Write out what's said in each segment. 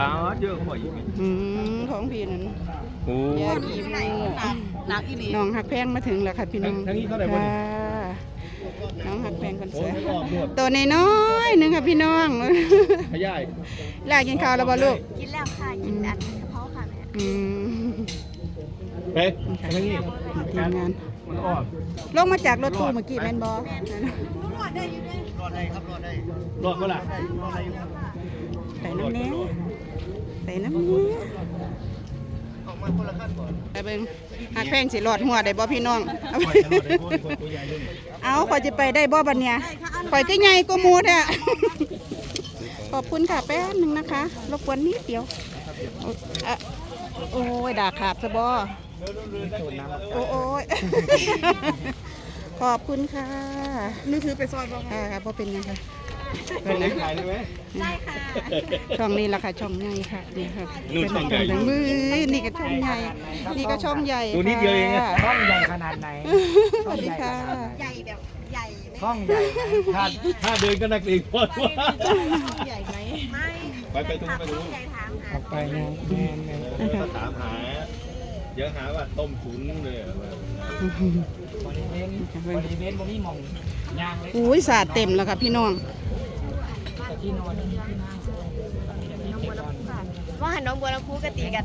อ้าวเยอะเขาบอกอีกอืมของพี่นั่นโอ้ยากีโมหนักอีหลีน้องหักแพงมาถึงแล้วค่ะพี่น้องทั้งนี้เท่าไหร่วะค่ะเนี่ยน้องหักแพงคนโอ้สวยยออกหมดตัวน้อยๆหนึงค่ะพี่น้องขยายลากกินข้าวแล้วบ่ลูกกินแล้วค่ะกินอันกระเพาะค่ะแม่อืมไปทั้งนี้ทีมงานมันออกลงมาจากรถตู้เมื่อกี้แม่นบ่รอดได้อยู่ด้วยรอดก็ล่ะไปน้ำแน่ไป น้ำแน่ไปเบิ่งหักแพงสิรอดหัวได้บ่พี่น้อง เอาไปเอาข่อยจะไปได้บ่บัดเนี่ยข่อยก็ใหญ่กว่าหมูแท้ขอบคุณค่ะแป๊บหนึงนะคะรบกวนนิดเดียวโอ้อะโอ้ยด่าขาดซะบ่โอ้โอ้ยขอบคุณค่ะมือถือไปซอยบ่ค่ะค่ะพอเป็นยังค่ะ เพิ่นนะขายได้ไหมได้ค่ะช่องนี้ละค่ะช่องใหญ่ค่ะนี่ค่ะนู่นช่องใหญ่ เป็นมือนี่ก็ช่องใหญ่นี่ก็ช่องใหญ่ตัวนิดเดียวเองอะ ค่ะช่องใหญ่ขนาดไหนสวัสดีค่ะใหญ่แบบใหญ่ไหมช่องใหญ่ไหมถ้าถ้าเดินก็นักเลงพอดว่า ใหญ่ไหมไม่ไปไปตรงไปตรงใหญ่ถามหาออกไปนะแม่แม่ก็ถามหา เยอะหาว่าต้มตุ๋นเลยอะบริเวณบริเวณบ่มีหมองยางเลยอุ้ยสาดเต็มแล้วค่ะพี่น้อง ที่นอนนี่ที่นั่งที่เก็บนอนว่าหันน้องบัวลำพูกตีกัน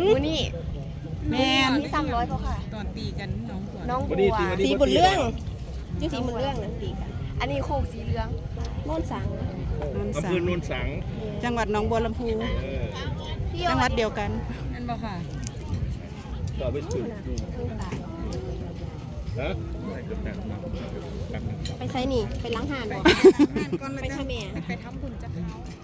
มูนี่แม่นมีสามร้อยเขาค่ะ ตอนตีกันน้องบัวน้องบัวันวนี้ตีวันนี้สีบุญเรื่องชื่อสีบุญเรื่องนั่นตีกันอันนี้โคกสีเหลืองโน่นสังนนอำสัเภองโนนสัง จังหวัดหนองบัวลำพูเออจังหวัดเดียวกันต่อไปสุดนะเกือบหนัก ไปใช้นี่ไปล้างหานบ่ไปทำแม่ไปทำบุญจ้ะ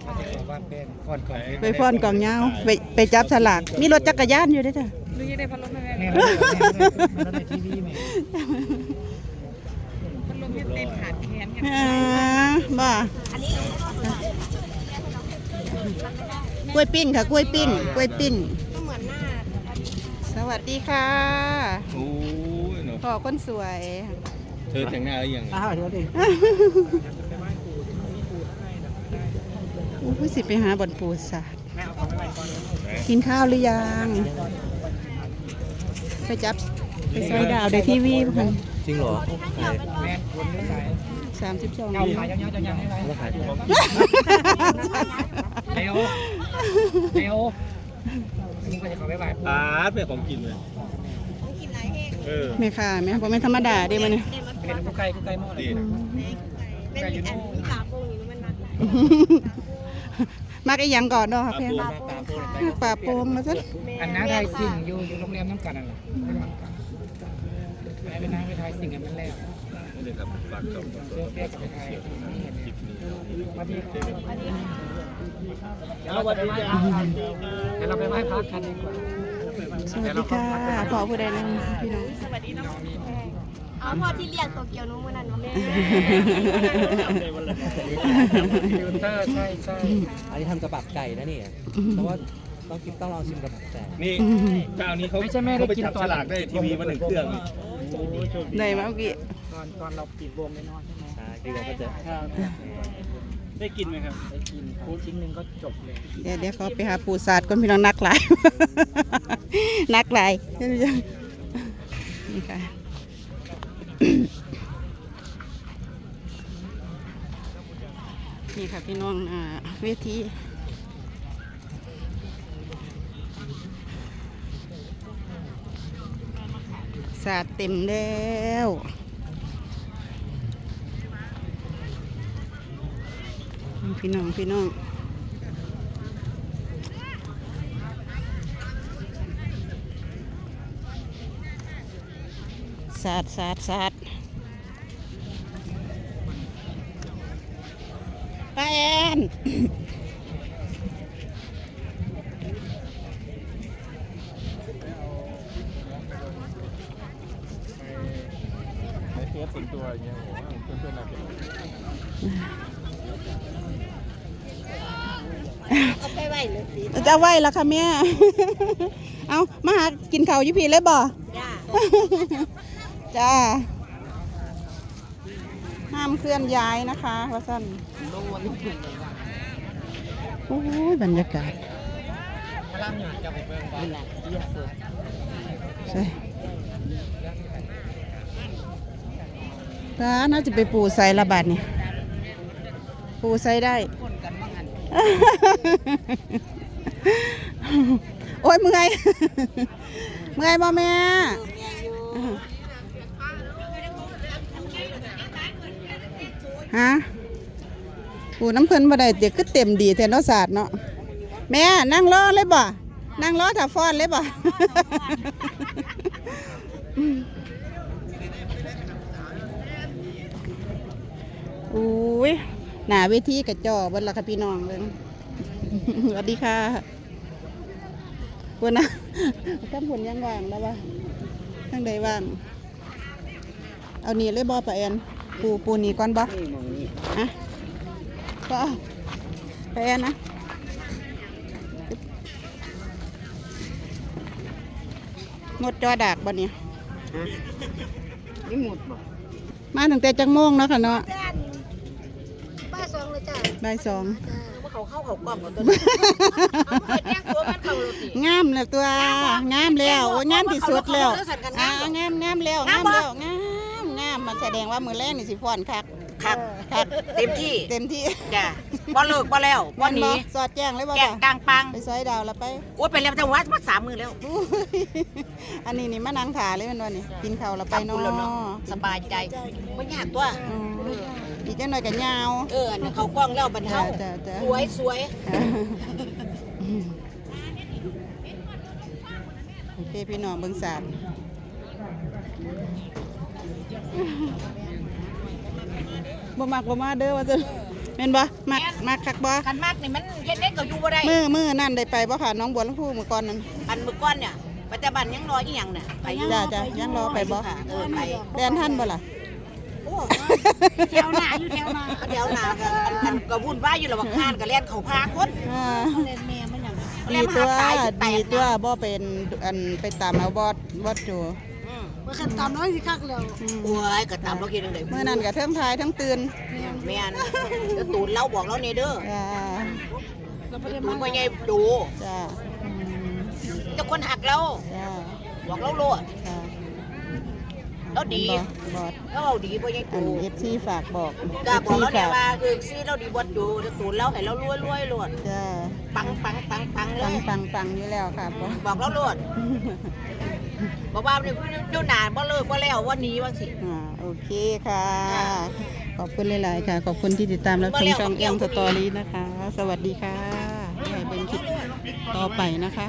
เขาจะบอกว่าเป็นฟอนก่อนไปฟ้อนกองยาวไปไปจับฉลาก มีรถจักรยานอยู่ด้วยจ้ะแม่เราเราในทีวีไหมอ่าบ่อันนี้กล้วยปิ้งค่ะกล้วยปิ้งกล้วยปิ้งก็เหมือนหน้าสวัสดีค่ะโอ้ยเนาะ พ่อคนสวย เธอแต่งหน้าหรือยัง อ้าวเดี๋ยวดิอู้สิไปหาบอนปูสาดแม่เอาของไปไว้ก่อนกินข้าวหรือยัง ไปจับ ไปซอยดาวได้ทีวีพันจริงเหรอแม่คนไม่ใส่สามสิบสองเอาขายยาวๆยาวๆให้ไรแล้วขายของเร็วเร็วมึงก็จะขอไปไหว้อาร์ตเป็นของกินเลย แห้งเออไม่ค่ะแม่ผมไม่ธรรมดาเด้มันเนี่ยเด่นมันเป็นกูไก่กูไก่หม้อเลยเป็นอันมีปลาโป่งอยู่มันมักหลายมักไอ้หยังก่อนเนาะค่ะปลาเพื่อนปูปลาปูปลาโป่งมาซะอันน้าไทยสิ่งอยู่อยู่โรงแรมน้ำกันนั่นแหละไปเป็นน้าไปไทยสิ่งกันนั่นแหละนี่เลยครับฝากกับเสื้อเฟียกไปไทยคลิปนี้มาดีเดี๋ยวเราไปไหว้พระกันเดี๋ยวเราไปไหว้พระกันดีกว่า สวัสดีค่ะพอผู้ใดนั่นพี่น้องสวัสดีน้องเอาพ่อที่เรียกโตเกียวนู้นนั่นแม่ฟิลเตอร์ใช่ใช่อันนี้ทำกระบับไก่นะเนี่ยแต่ว่าต้องกินต้องลองชิมกระบับไก่นี่เจ้านี้เขาเขาไปจับฉลากได้ทีวีมาหนึ่งเครื่องในมาเมื่อกี้ตอนตอนเราปิดวงไม่นอนใช่ไหมใช่ดีกว่าก็จะ ได้กินไหมครับ ได้กินคูชิ้นหนึ่งก็จบเลย เดี๋ยวเดี๋ยวเขาไปหาปูสาดก่อนพี่น้องนักหลาย นักหลายนี่ค่ะ นี่ค่ะพี่น้องอ่าเวทีสาดเต็มแล้ว พี่น้องพี่น้องสาดสาดสาดป้าแอนในเฟซส่วนตัวอย่างเงี้ยโอ้โหเพื่อนๆน่า เป็นเอาไปไหวเลยสิจะไหวแล้วค่ะแม่ เอามาหากินข้าวอยี่พีเลยบ่จ้าจ้าห้ามเคลื่อนย้ายนะคะว่าสั้นโอ้ยบรรยากาศล่างหยาดจะไปเบิ่งบ้านใช่ตาน่าจะไปปูใส่ระบาดนี่ปูใส่ได้ โอ้ยเมื่อย เมื่อยบ่แม่ฮะปูน้ำเพลินบ่ได้เดี๋ยวคือเต็มดีแทนเนาะศาสตร์เนาะแม่นั่งรอเลยบ่นั่งรอถ้าฟอนเลยบ่อุ้ย หนาเวทีกระจอบนละค่ะพี่น้องเลยสวัสดีค่ะวันนะกำผลยังว่างแล้ววะทั้งใดว่าง เอานี่เลยบอปะแอนปูปูนี่ก่อนบอฮะก็เอาไปแอนนะหมดจอดากบ่เนี่ยนี่หมดบ่มาตั้งแต่จังโมงเนาะค่ะเนาะ ป้าสองเลยจ้ะบ่ายสองว่าเขาเข้าเขากล่อมกันตัวนี้เอาแจ้งตัวมันเขาโรตี งามแล้วตัวงามแล้วโอ้ยงามที่สุดแล้วอ่างามงามแล้วงามแล้วงามงามมันแสดงว่ามือแรกนี่สิฟ้อนคักครับคักเต็มที่เต็มที่จ้ะบ่เลิกบ่แล้วบ่หนีสอดแจ้งเลยบ่แกงจ้ะกลางปังไปซอยดาวแล้วไปโอ้ยไปแล้วแต่ว่ามาสามมือแล้วอุ้ยอันนี้นี่มานั่งขาเลยแมันวันนี้กินข้าวแล้วไปทำเนาบุญแล้วเนาะะสบายใจไม่ยากตัว อืมอีกจังหน่อยกันยาว เอออันนั้นเขากล้องแล้วบรรเทาจ้ะจ้ะ สวยสวยโอเคพี่น้องเบิ่งสามบ่มักบ่มาเด้อว่าซั่นแม่นบ่มักมักคักบ่กันมากนี่มันเฮ็ดได้ก็อยู่บ่ได้มือมือนั่นได้ไปบ่ค่ะน้องบัวลำพูมื้อก่อนนั้น อันเมื่อก่อนเนี่ยปัจจุบันยังรออีหยังเนี่ยไปอยู่จ้ะจ้ะยังรอไปบ่ค่ะเออไป แดนท่านบ่ล่ะโอ้ แถวหน้าอยู่แถวหน้าแถวหน้าก็อันอันก็วุ่นวายอยู่ระหว่างงานก็เล่นเขาพาคนอ่าเล่นแม่มันหยังดีตัวดีตัวบ่เป็นอันไปตามเอาบอดบอดจูอืมว่าขันตามน้อยสิคักแล้วอืมโอ้ยก็ตามเราคิดจังได๋มื้อนั้นก็เทิงทายทั้งตื่นแม่นแล้วตูนเราบอกเราเนี่ยเด้อจ้าเราไปได้ตูมานบ่ใหญ่ดูจ้าอืมเจ้าคนหักเราจ้าบอกเราโลดจ้า เราดีบอดเราเอาดีบ่ใหญ่อันดู FC ฝากบอกก็บอก FC เราเนี่ยฝากว่าเออซีเราดีบ่ดูแต่ตูนเราให้เรารวยรวยๆโลดจ้าปังปังปังปังเลปังย ปังปังอยู่แล้วค่ะบ่บอกเราโลดบอกว่าเนี่ยเจ้าหนาบ่เลิกบ่แล้ววันนี้ว่าสิ อ่าโอเคค่ะขอบคุณหลาย ๆ ค่ะ ขอบคุณที่ติดตามรับชมช่องเอ็มสตอรี่นะคะ สวัสดีค่ะให้เบิ่งคลิปต่อไปนะคะ